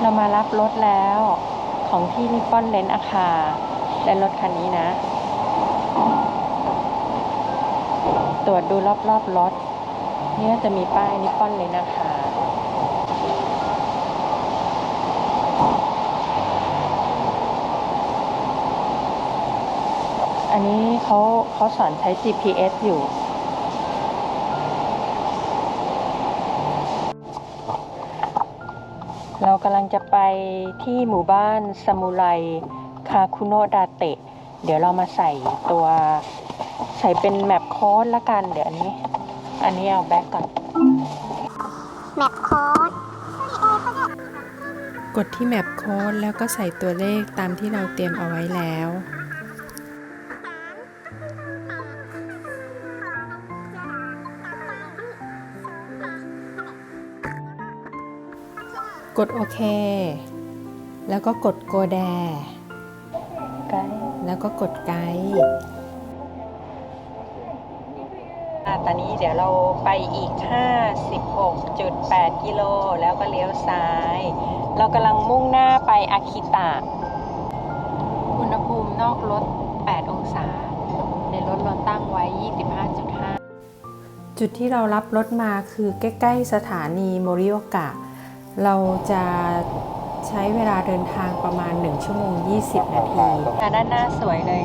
เรามารับรถแล้วของที่นิปปอนเลนอาคาและรถคันนี้นะ ตรวจดูรอบๆรรถ เนี่ยจะมีป้ายนิปปอนเลนอาคาอันนี้เขาเขาสอนใช้ GPS อยู่ กำลังจะไปที่หมู่บ้านซามูไรคาคุโนะดาเตะ เดี๋ยวเรามาใส่ตัวใส่เป็นแมปโค้ดละกัน เดี๋ยวอันนี้ อันนี้เอาแบ็กก่อน แมปโค้ดกดที่แมปโค้ดแล้วก็ใส่ตัวเลขตามที่เราเตรียมเอาไว้แล้ว กดโอเค แล้วก็กดโกแดแล้วก็กดไกด์อะตอนนี้เดี๋ยวเราไปอีก 56.8 กิโล แล้วก็เลี้ยวซ้าย เรากำลังมุ่งหน้าไปอาคิตะ อุณหภูมินอกรถ 8 องศา ในรถเราตั้งไว้ 25.5 จุดที่เรารับรถมาคือใกล้ ๆ สถานีโมริโอกะ เราจะใช้เวลาเดินทางประมาณ 1 ชั่วโมง 20 นาทีด้านหน้าสวยเลย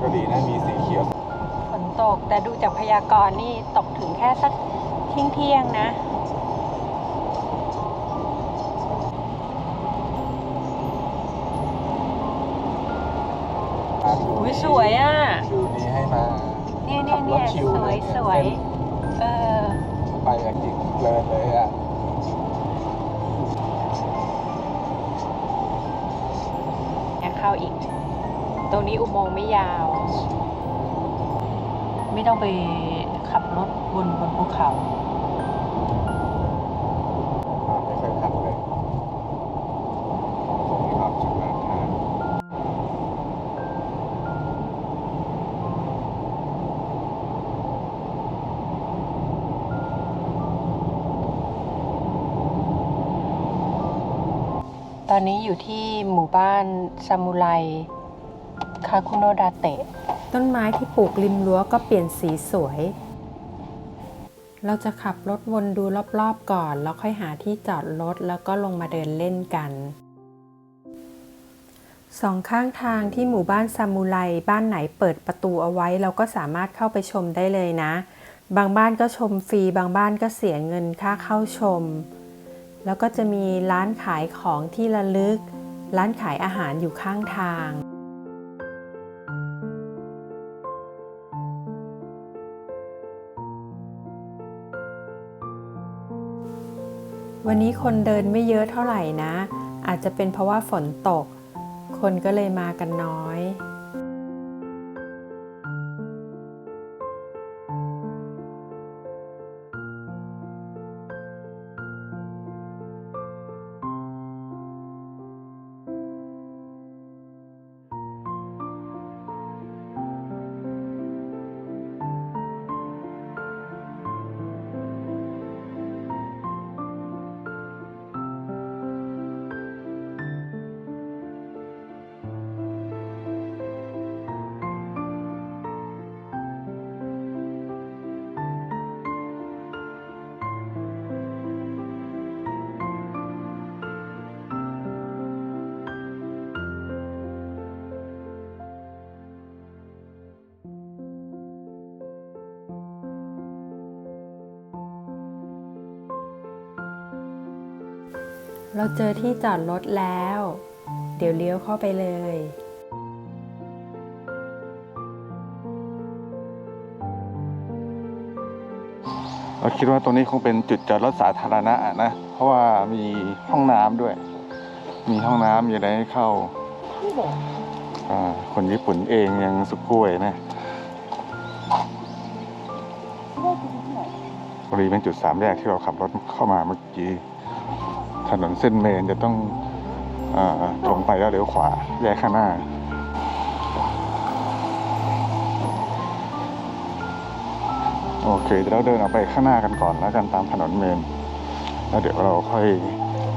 ก็ดีนะมีสีเขียว ฝนตกแต่ดูจากพยากรณ์นี่ตกถึงแค่สักเที่ยงเที่ยงๆนะ อุ้ยสวยอะ คิวนี้ให้มาเนี่ยเนี่ยเนี่ยขับรถชิสวยเลสวย เออ ไปกันจริงเพลินเลยอะยังเข้าอีก ตรงนี้อุโมงค์ไม่ยาว ไม่ต้องไปขับรถบนบนภูเขา อนนี้อยู่ที่หมู่บ้านซามูไรคาคุโนดาเตะ ต้นไม้ที่ปลูกริมรั้วก็เปลี่ยนสีสวย เราจะขับรถวนดูรอบๆก่อน แล้วค่อยหาที่จอดรถแล้วก็ลงมาเดินเล่นกันสองข้างทางที่หมู่บ้านซามูไรบ้านไหนเปิดประตูเอาไว้ เราก็สามารถเข้าไปชมได้เลยนะ บางบ้านก็ชมฟรี บางบ้านก็เสียเงินค่าเข้าชม แล้วก็จะมีร้านขายของที่ระลึก ร้านขายอาหารอยู่ข้างทาง วันนี้คนเดินไม่เยอะเท่าไหร่นะ อาจจะเป็นเพราะว่าฝนตก คนก็เลยมากันน้อย เราเจอที่จอดรถแล้ว เดี๋ยวเลี้ยวเข้าไปเลย เราคิดว่าตรงนี้คงเป็นจุดจอดรถสาธารณะนะ เพราะว่ามีห้องน้ำด้วย มีห้องน้ำมีอะไรให้เข้าอ่าคนญี่ปุ่นเองยังสุกุยนะบริเวณจุดสามแยกที่เราขับรถเข้ามาเมื่อกี้ ถนนเส้นเมนจะต้องอตรงไปแล้วเลี้ยวขวาแยกข้างหน้าโอโอเคเดี๋ยวเราเดินออกไปข้างหน้ากันก่อนแล้วกันตามถนนเมน แล้วเดี๋ยวเราค่อย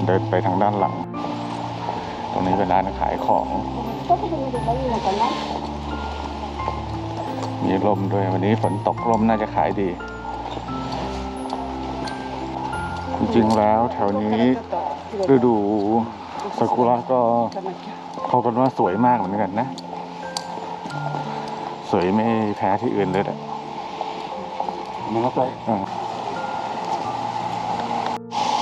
เดินไปทางด้านหลัง ตรงนี้เป็นร้านขายของมีลมด้วยวันนี้ฝนตกลมน่าจะขายดี จริงๆแล้วแถวนี้ฤดูซากุระก็เขากันว่าสวยมากเหมือนกันนะ สวยไม่แพ้ที่อื่นเลยแหละนะครับไปอ่า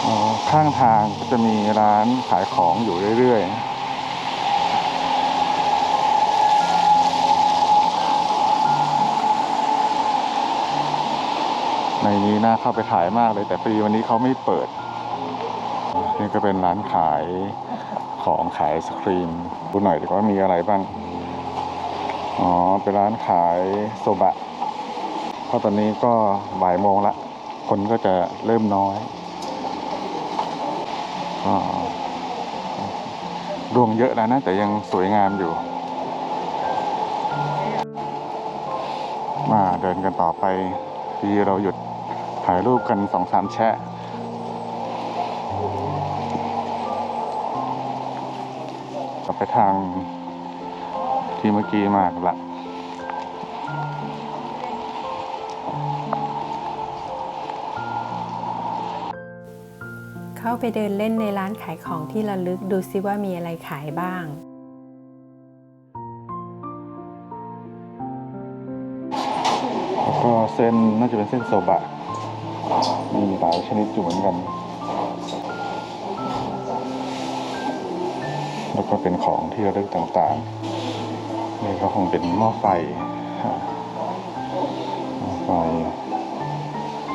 อ๋อข้างทางก็จะมีร้านขายของอยู่เรื่อยๆ ในนี้น่าเข้าไปถ่ายมากเลย แต่พอดีวันนี้เขาไม่เปิด นี่ก็เป็นร้านขายของขายไอศครีมดูหน่อยดีกว่ามีอะไรบ้าง อ๋อ เป็นร้านขายโซบะ เพราะตอนนี้ก็บ่ายโมงละ คนก็จะเริ่มน้อยก็รวงเยอะแล้วนะ แต่ยังสวยงามอยู่ มาเดินกันต่อไปที่เราหยุด ถ่ายรูปกันสองสามแชะกลับไปทางที่เมื่อกี้มากนละเข้าไปเดินเล่นในร้านขายของที่ระลึกดูซิว่ามีอะไรขายบ้างแล้วก็เส้นน่าจะเป็นเส้นโซบะ มีหลายชนิดอยู่เหมือนกัน แล้วก็เป็นของที่ระลึกต่างๆ นี่ก็คงเป็นหม้อไฟหม้อไฟ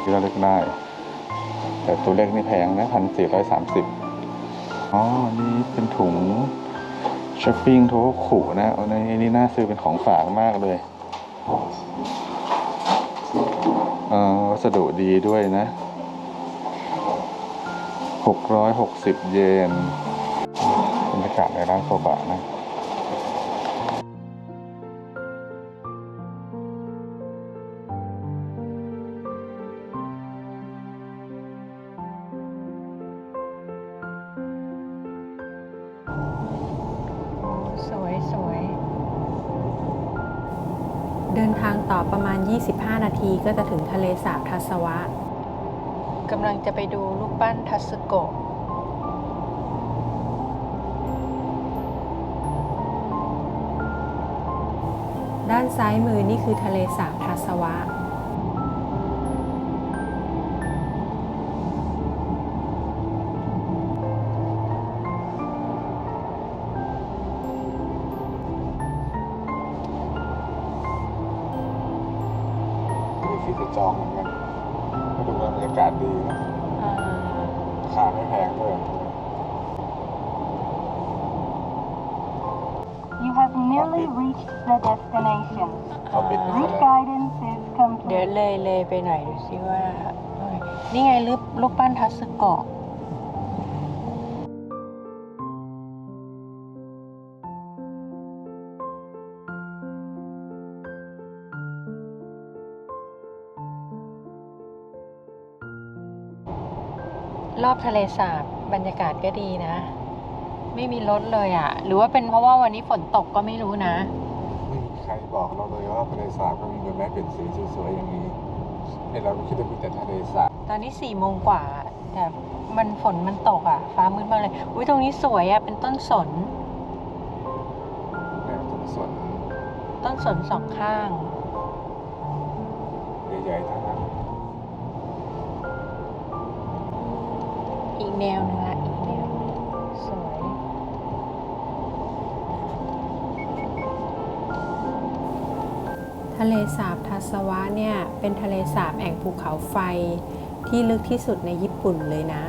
ที่ระลึกได้ แต่ตัวเล็กนี่แพงนะพันสี่ร้อยสามสิบอ๋อ นี่เป็นถุงช้อปปิ้งโทขุนะอาในนี่น่าซื้อเป็นของฝากมากเลย สดุดีด้วยนะหกร้อยหกสิบเยนบรรยากาศในร้านโซบะนะสวยสวย เดินทางต่อประมาณ 25 นาทีก็จะถึงทะเลสาบทัศวะกำลังจะไปดูลูกปั้นทัสโกะด้านซ้ายมือนี่คือทะเลสาบทัศวะ คือจะจองเหมือนกันก็ดูว่าบรรยากาศดีนะราคาไม่แพงด้วย You have nearly reached the destination. เขาปิดไป Route แล้ว guidance is เดี๋ยว complete. เลยเลยไปหน่อยดูซิว่า นี่ไงรูปรูปปั้นทัศโกะ รอบทะเลสาบบรรยากาศก็ดีนะ ไม่มีรถเลยอะ หรือว่าเป็นเพราะว่าวันนี้ฝนตกก็ไม่รู้นะ ไม่มีใครบอกเราเลยว่าทะเลสาบก็มีใบไม้เปลี่ยนสีสวยๆอย่างนี้ในเราก็คิดว่ามีแต่ทะเลสาบตอนนี้สี่โมงกว่า แต่มันฝนมันตกอะ ฟ้ามืดมากเลย อุ้ยตรงนี้สวยอะ เป็นต้นสนแนวต้นสนต้นสนสองข้าง ใหญ่ๆทั้งนั้น อีกแนวนึงอะอีกแนวสวยทะเลสาบทัศวะเนี่ยเป็นทะเลสาบแอ่งภูเขาไฟที่ลึกที่สุดในญี่ปุ่นเลยนะ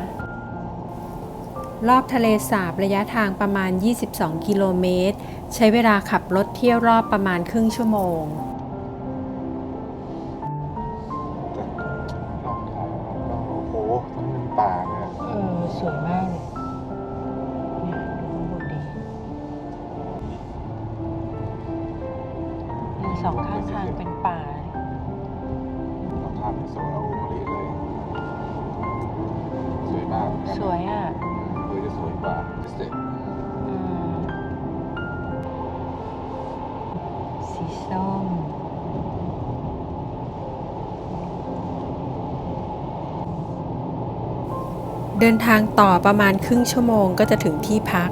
รอบทะเลสาบระยะทางประมาณ 22 กิโลเมตร ใช้เวลาขับรถเที่ยวรอบประมาณครึ่งชั่วโมง สองข้างทางเป็นป่าสองพมันสวยเอาโมลิเลย สวยมากสวยอะสวยจะสวยกว่าเสร็จอสีส้ม เดินทางต่อประมาณครึ่งชั่วโมงก็จะถึงที่พัก